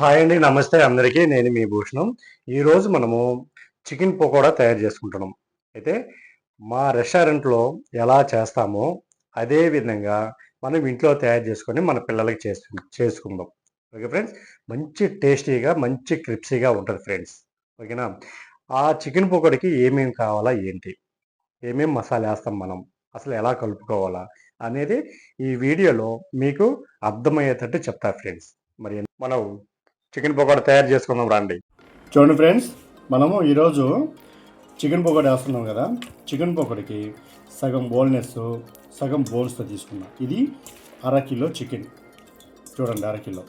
Hi అండి నమస్తే అందరికీ. నేను మీ భూషణం. ఈరోజు మనము చికెన్ పకోడా తయారు చేసుకుంటున్నాం. అయితే మా రెస్టారెంట్లో ఎలా చేస్తామో అదే విధంగా మనం ఇంట్లో తయారు చేసుకొని మన పిల్లలకి చేసు చేసుకుందాం. Okay friends? మంచి టేస్టీగా మంచి క్రిప్సీగా ఉంటుంది ఫ్రెండ్స్. ఓకేనా? ఆ చికెన్ పకోడీకి ఏమేమి కావాలా ఏంటి? ఏమేమి మసాలా వేస్తాం మనం? అసలు ఎలా కలుపుకోవాలా అనేది ఈ వీడియోలో మీకు అర్థమయ్యేటట్టు చెప్తా ఫ్రెండ్స్. మరి మనం చికెన్ పకోడా తయారు చేసుకుందాం రండి. చూడండి ఫ్రెండ్స్ మనము ఈరోజు చికెన్ పకోడా వేస్తున్నాం కదా. చికెన్ పకోడీకి సగం బోల్నెస్ సగం బోన్స్తో తీసుకున్నాం ఇది అర కిలో చికెన్. చూడండి అరకిలో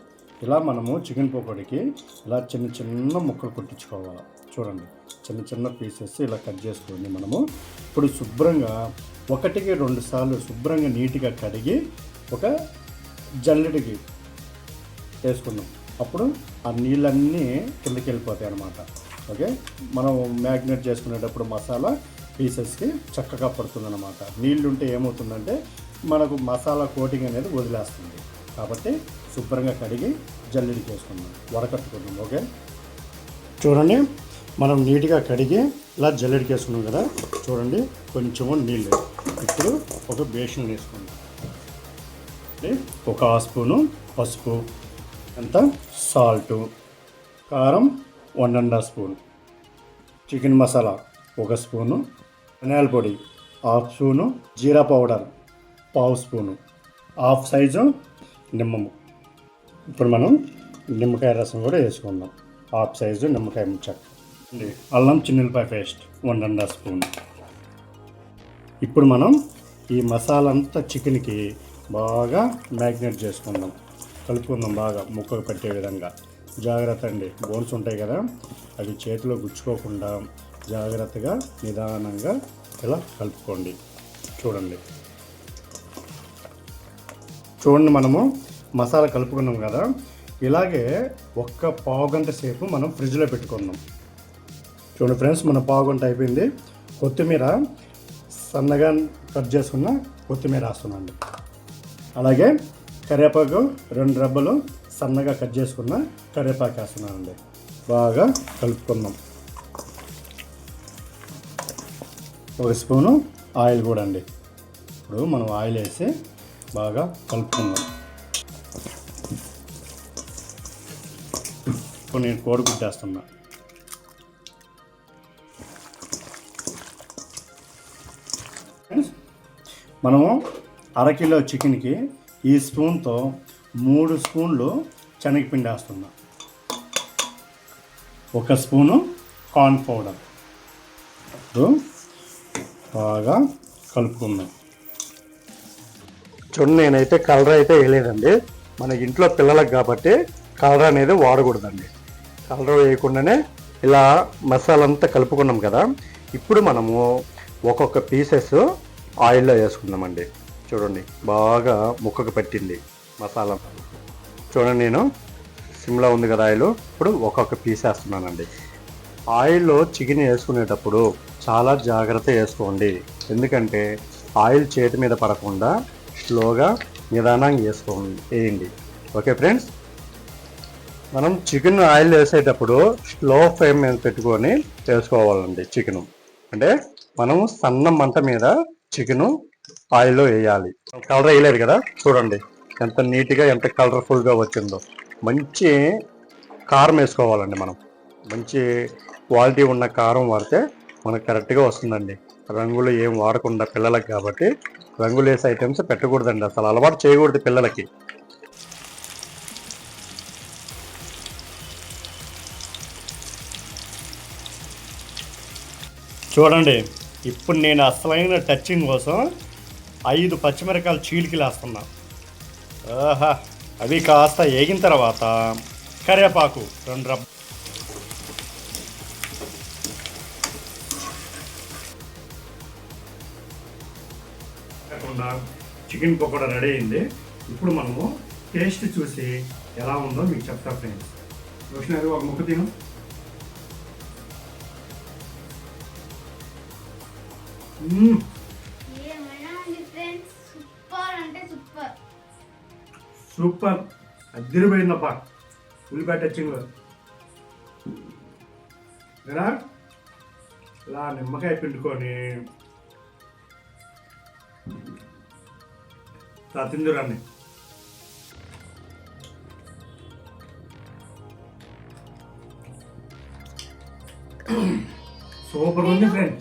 ఇలా మనము చికెన్ పకోడీకి ఇలా చిన్న చిన్న ముక్కలు కొట్టించుకోవాలి. చూడండి చిన్న చిన్న పీసెస్ ఇలా కట్ చేసుకొని మనము ఇప్పుడు శుభ్రంగా ఒకటికి రెండు సార్లు శుభ్రంగా నీట్గా కడిగి ఒక జల్లెడికి వేసుకున్నాం అప్పుడు ఆ నీళ్ళన్నీ కిందకి వెళ్ళిపోతాయి అన్నమాట ఓకే? మనం మ్యాగ్నేట్ చేసుకునేటప్పుడు మసాలా పీసెస్కి చక్కగా పడుతుంది అనమాట నీళ్ళు ఉంటే ఏమవుతుందంటే మనకు మసాలా కోటింగ్ అనేది వదిలేస్తుంది. కాబట్టి శుభ్రంగా కడిగి జల్లెడి చేసుకుందాం వడకట్టుకుందాం. ఓకే? చూడండి మనం నీట్గా కడిగి ఇలా జల్లెడి చేసుకున్నాం కదా? చూడండి కొంచెము నీళ్ళు. ఇప్పుడు ఒక బేషన్ వేసుకుందాం. ఒక స్పూను పసుపు ఎంత? సాల్టు. కారం one and half spoon. Chicken masala ఒక స్పూను. ధనియాల పొడి హాఫ్ స్పూను. జీరా పౌడర్ పావు స్పూను. హాఫ్ సైజు నిమ్మము. ఇప్పుడు మనం నిమ్మకాయ రసం కూడా వేసుకుందాం. హాఫ్ సైజు నిమ్మకాయ ముచ్చక్క అల్లం చిన్నెలపాయ paste one and half spoon. ఇప్పుడు మనం ఈ మసాలా అంతా చికెన్కి బాగా మ్యాగ్నేట్ చేసుకుందాం. కలుపుకుందాం బాగా ముక్కలు పట్టే విధంగా. జాగ్రత్త అండి బోన్స్ ఉంటాయి కదా అవి చేతిలో గుచ్చుకోకుండా జాగ్రత్తగా నిదానంగా ఇలా కలుపుకోండి. చూడండి. చూడండి మనము మసాలా కలుపుకున్నాం కదా ఇలాగే ఒక్క పావుగంట సేపు మనం ఫ్రిడ్జ్లో పెట్టుకుందాం. చూడండి ఫ్రెండ్స్ మన పావుగంట అయిపోయింది. కొత్తిమీర సన్నగా కట్ చేసుకున్న కొత్తిమీర వేస్తున్నాండి అలాగే కరివేపాకు రెండు రెబ్బలు సన్నగా కట్ చేసుకున్న కరివేపాకు వేస్తున్నానండి. బాగా కలుపుకుందాం. ఒక స్పూను ఆయిల్ కూడా అండి. ఇప్పుడు మనం ఆయిల్ వేసి బాగా కలుపుకుందాం. ఇప్పుడు నేను కోడిగుడ్డు వేస్తున్నా మనము అరకిలో చికెన్కి ఈ స్పూన్తో మూడు స్పూన్లు శనగపిండి వేస్తున్నా. ఒక స్పూను కార్న్ పౌడర్. ఇప్పుడు బాగా కలుపుకుందాం. చూడండి నేనైతే కలర్ అయితే వేయలేదండి. మన ఇంట్లో పిల్లలకు కాబట్టి కలర్ అనేది వాడకూడదండి. కలర్ వేయకుండానే ఇలా మసాలా అంతా కలుపుకున్నాం కదా. ఇప్పుడు మనము ఒక్కొక్క పీసెస్ ఆయిల్లో వేసుకుందామండి. చూడండి బాగా ముక్కకు పట్టింది మసాలా. చూడండి నేను సిమ్లా ఉంది కదా ఆయిల్. ఇప్పుడు ఒక్కొక్క పీస్ వేస్తున్నానండి. ఆయిల్లో చికెన్ వేసుకునేటప్పుడు చాలా జాగ్రత్త వేసుకోండి. ఎందుకంటే ఆయిల్ చేతి మీద పడకుండా స్లోగా నిదానంగా వేసుకోండి వేయండి. Okay friends? మనం చికెన్ ఆయిల్ వేసేటప్పుడు స్లో ఫ్లేమ్ మీద పెట్టుకొని వేసుకోవాలండి చికెను. అంటే మనం సన్న మంట మీద చికెను ఆయిల్లో వేయాలి. కలర్ వేయలేదు కదా? చూడండి. ఎంత నీట్గా ఎంత కలర్ఫుల్గా వచ్చిందో. మంచి కారం వేసుకోవాలండి మనం. మంచి క్వాలిటీ ఉన్న కారం వాడితే మనకు కరెక్ట్గా వస్తుందండి. రంగులు ఏం వాడకుండా పిల్లలకి కాబట్టి రంగులు వేసే ఐటమ్స్ పెట్టకూడదండి. అసలు అలవాటు చేయకూడదు పిల్లలకి. చూడండి. ఇప్పుడు నేను అసలైన టచింగ్ కోసం ఐదు పచ్చిమిరకాయలు చీలికి వేస్తున్నా ఆహా అవి కాస్త వేగిన తర్వాత కరివేపాకు రెండు రబ్బ కాకుండా చికెన్ పకోడా రెడీ అయింది. ఇప్పుడు మనము టేస్ట్ చూసి ఎలా ఉందో మీకు చెప్తా ఫ్రెండ్స్. రోషనరీ ఒక ముక్క తిను. సూపర్ అద్దరిపోయిందప్ప ఉల్లిపాయ టచింగ్ ఇలా ఇలా నిమ్మకాయ పిండుకొని తిందురాన్ని సూపర్ ఉంది ఫ్రెండ్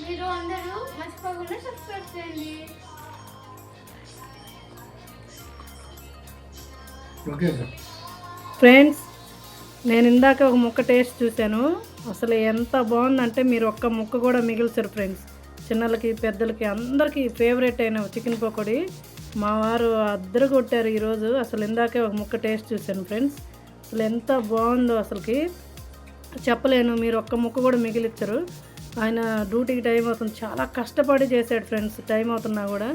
మీరు అందరూ మర్చిపోకుండా సబ్స్క్రైబ్ చేయండి. ఫ్రెండ్స్ నేను ఇందాక ఒక ముక్క టేస్ట్ చూశాను. అసలు ఎంత బాగుందంటే మీరు ఒక్క ముక్క కూడా మిగిల్చారు ఫ్రెండ్స్ చిన్నలకి పెద్దలకి అందరికీ ఫేవరెట్ అయిన చికెన్ పకోడీ. మా వారు అద్దరు కొట్టారు ఈరోజు. అసలు ఇందాకే ఒక ముక్క టేస్ట్ చూశాను ఫ్రెండ్స్ అసలు ఎంత బాగుందో అసలుకి. చెప్పలేను మీరు ఒక్క ముక్క కూడా మిగిలిచ్చారు. ఆయన డ్యూటీకి టైం అవుతుంది. చాలా కష్టపడి చేశాడు ఫ్రెండ్స్ టైం అవుతున్నా కూడా.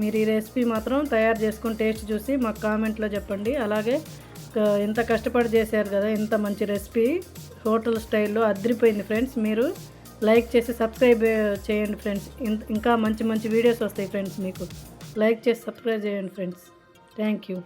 మీరు ఈ రెసిపీ మాత్రం తయారు చేసుకొని టేస్ట్ చూసి మాకు కామెంట్లో చెప్పండి. అలాగే ఇంత కష్టపడి చేశారు కదా ఇంత మంచి రెసిపీ. హోటల్ స్టైల్లో అదిరిపోయింది ఫ్రెండ్స్. మీరు లైక్ చేసి సబ్స్క్రైబ్ చేయండి ఫ్రెండ్స్. ఇంకా మంచి మంచి వీడియోస్ వస్తాయి ఫ్రెండ్స్ మీకు. లైక్ చేసి సబ్స్క్రైబ్ చేయండి ఫ్రెండ్స్. Thank you.